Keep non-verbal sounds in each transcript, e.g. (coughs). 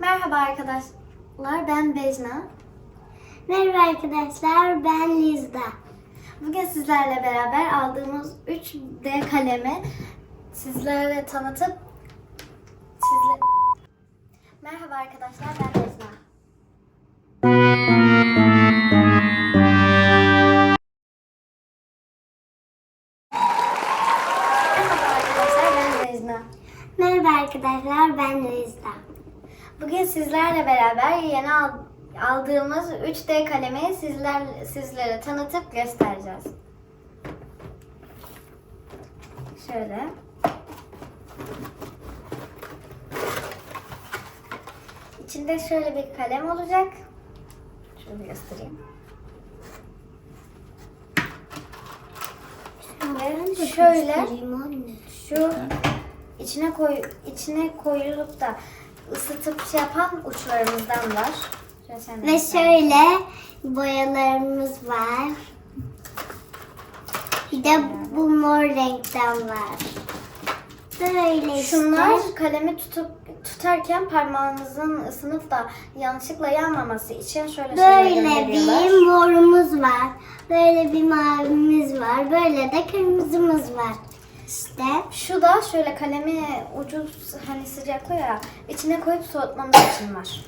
Merhaba arkadaşlar, ben Bejna. Merhaba arkadaşlar, ben Lizda. Bugün sizlerle beraber aldığımız 3D kalemi sizlere tanıtıp sizle... Merhaba arkadaşlar, ben Bejna. Merhaba arkadaşlar, ben Bejna. Sizlerle beraber yeni al- aldığımız 3D kalemi sizler sizlere tanıtıp göstereceğiz. Şöyle. İçinde şöyle bir kalem olacak. Şöyle göstereyim. Ve şöyle şu içine koy içine koyulup da ısıtıp şey yapan uçlarımızdan var. Şöyle Ve şöyle boyalarımız var. Bir de bu mor renkten var. Böyle işte. Şunlar kalemi tutup tutarken parmağınızın ısınıp da yanlışlıkla yanmaması için şöyle Böyle bir morumuz var. Böyle bir mavimiz var. Böyle de kırmızımız var. İşte Şu da şöyle kalemi ucu hani sıcaklı ya içine koyup soğutmamız için var.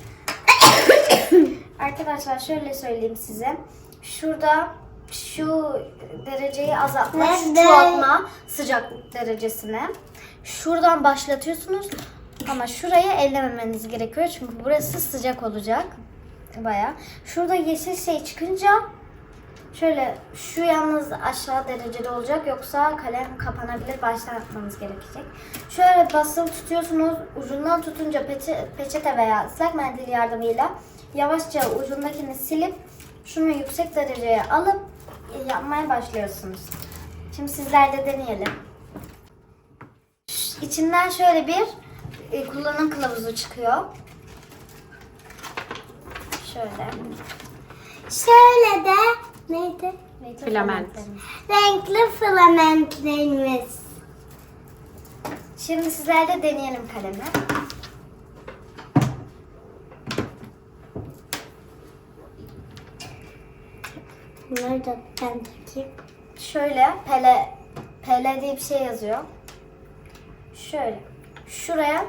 (coughs) Arkadaşlar şöyle söyleyeyim size. Şurada şu dereceyi azaltma, Ve şu çoğaltma sıcaklık derecesine. Şuradan başlatıyorsunuz ama şurayı ellememeniz gerekiyor çünkü burası sıcak olacak. Baya. Şurada yeşil şey çıkınca Şöyle şu yalnız aşağı derecede olacak yoksa kalem kapanabilir başlatmanız gerekecek. Şöyle basılı tutuyorsunuz ucundan tutunca peçe, peçete veya ıslak mendil yardımıyla yavaşça ucundakini silip şunu yüksek dereceye alıp yapmaya başlıyorsunuz. Şimdi sizler de deneyelim. İçinden şöyle bir e, kullanım kılavuzu çıkıyor. Şöyle. şöyle de neydi? Filament. Renkli filamentlerimiz. Şimdi sizler de deneyelim kalemi. Bunları da ben takayım. Şöyle pele pele diye bir şey yazıyor. Şöyle şuraya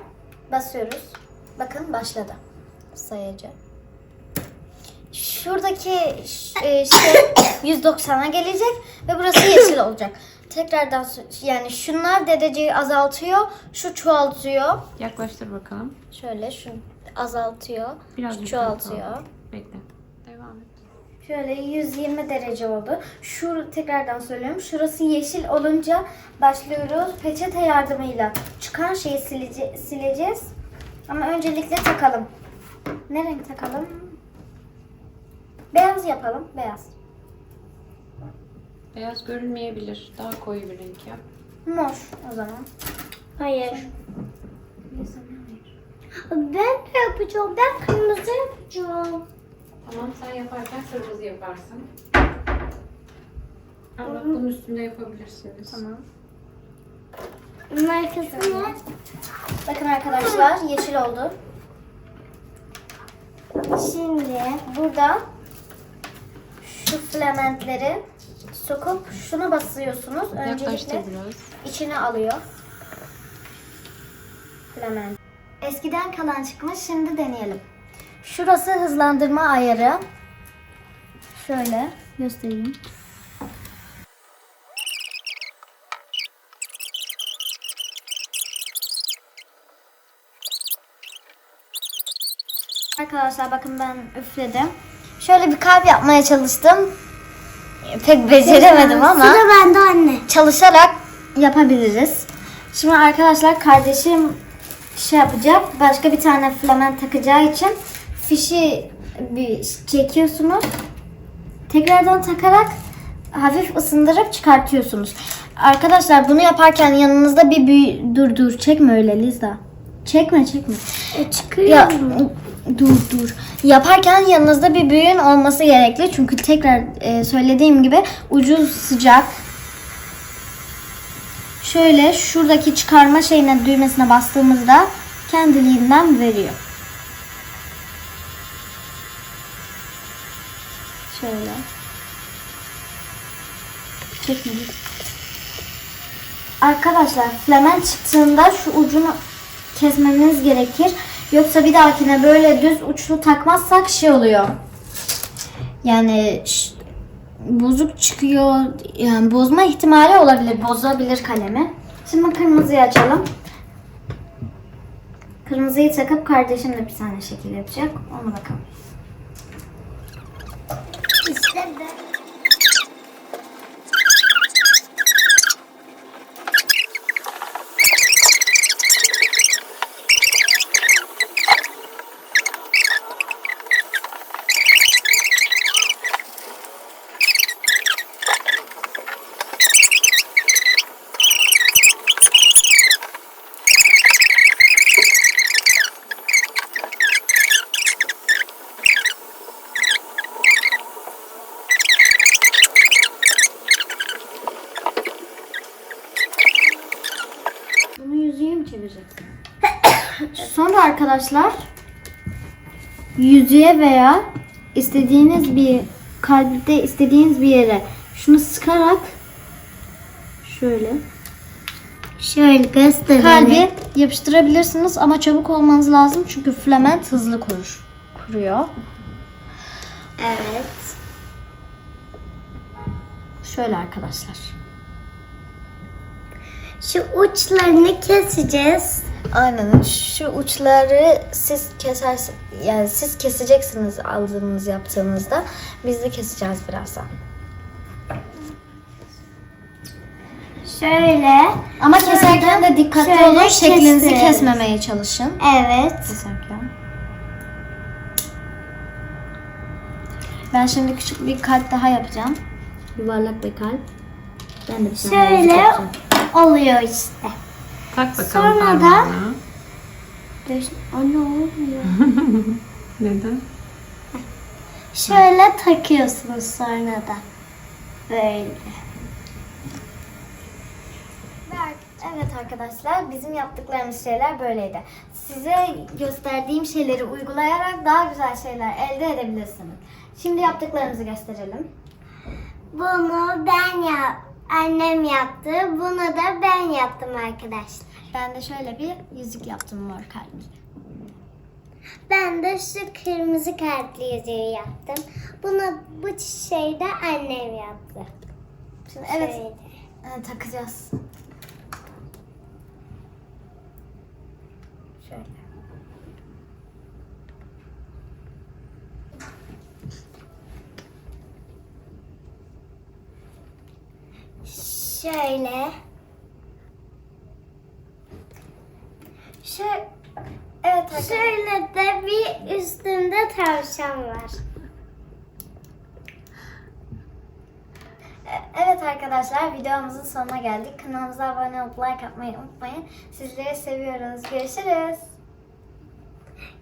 basıyoruz. Bakın başladı sayıcı. Şuradaki e, şey (coughs) 190'a gelecek ve burası yeşil (coughs) olacak. Tekrardan yani şunlar dereceyi azaltıyor, şu çoğaltıyor. Yaklaştır bakalım. Şöyle şu azaltıyor, Biraz şu çoğaltıyor. Bekle. Devam et. Şöyle 120 derece oldu. Şu tekrardan söylüyorum. Şurası yeşil olunca başlıyoruz. Peçete yardımıyla çıkan şeyi silece- sileceğiz. Ama öncelikle takalım. Ne renk takalım? Beyaz yapalım. Beyaz. Beyaz görünmeyebilir. Daha koyu bir renk yap. Mor o zaman. Hayır. Ben de yapacağım. Ben kırmızı yapacağım. Tamam sen yaparken kırmızı yaparsın. Ama bunun üstünde yapabilirsiniz. Tamam. Bunun arkası ne? Bakın arkadaşlar yeşil oldu. Şimdi Burada şu filamentleri sokup şuna basıyorsunuz. Öncelikle içine alıyor. Filament. Eskiden kalan çıkmış. Şimdi deneyelim. Şurası hızlandırma ayarı. Şöyle göstereyim. Arkadaşlar bakın ben üfledim. Şöyle bir kalp yapmaya çalıştım. Pek beceremedim ama Sıra bende anne. çalışarak yapabiliriz. Şimdi arkadaşlar kardeşim şey yapacak. Başka bir tane filament takacağı için fişi bir çekiyorsunuz. Tekrardan takarak hafif ısındırıp çıkartıyorsunuz. Arkadaşlar bunu yaparken yanınızda bir büyü... Dur dur çekme öyle Liza. Çekme çekme. E, çıkıyor Ya mu? Dur dur. Yaparken yanınızda bir büyüğün olması gerekli. Çünkü tekrar e, söylediğim gibi ucu sıcak. Şöyle şuradaki çıkarma şeyine düğmesine bastığımızda kendiliğinden veriyor. Şöyle. Çekmeyin. Arkadaşlar flamen çıktığında şu ucunu kesmemiz gerekir. Yoksa bir dahakine böyle düz uçlu takmazsak şey oluyor. Yani bozuk çıkıyor. Yani bozma ihtimali olabilir. Bozabilir kalemi. Şimdi kırmızıyı açalım. Kırmızıyı takıp kardeşim de bir tane şekil yapacak. Ona bakalım. İşte de. Bunu yüzüğe mi çevireceksin? (coughs) Sonra arkadaşlar yüzüğe veya istediğiniz bir kalpte istediğiniz bir yere şunu sıkarak şöyle Şöyle gösterelim. kalbi yapıştırabilirsiniz ama çabuk olmanız lazım çünkü filament hızlı kurur. Kuruyor. Evet. Şöyle arkadaşlar. Şu uçlarını keseceğiz. Aynen şu uçları siz kesersin yani siz keseceksiniz aldığınız yaptığınızda biz de keseceğiz birazdan. Şöyle. Ama keserken de dikkatli Şöyle olun şeklinizi keseriz. kesmemeye çalışın. Evet. Keserken. Ben şimdi küçük bir kalp daha yapacağım. Yuvarlak bir kalp. Ben de bir tane Şöyle yapacağım. Oluyor işte. Tak bakalım Sonra da- parmağına. Anne olmuyor. (laughs) Neden? Şöyle takıyorsunuz sonra da. Böyle. Evet arkadaşlar bizim yaptıklarımız şeyler böyleydi. Size gösterdiğim şeyleri uygulayarak daha güzel şeyler elde edebilirsiniz. Şimdi yaptıklarımızı gösterelim. Bunu ben yap, annem yaptı. Bunu da ben yaptım arkadaşlar. Ben de şöyle bir yüzük yaptım mor kalpli. Ben de şu kırmızı kalpli yüzüğü yaptım. Bunu bu çiçeği de annem yaptı. Şimdi evet Şöyle. e, takacağız. Şöyle. Şöyle. Şu evet. Şöyle de bir üstünde tavşan var. E, Evet arkadaşlar videomuzun sonuna geldik. Kanalımıza abone olup like atmayı unutmayın. Sizleri seviyoruz. Görüşürüz.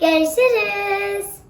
Görüşürüz.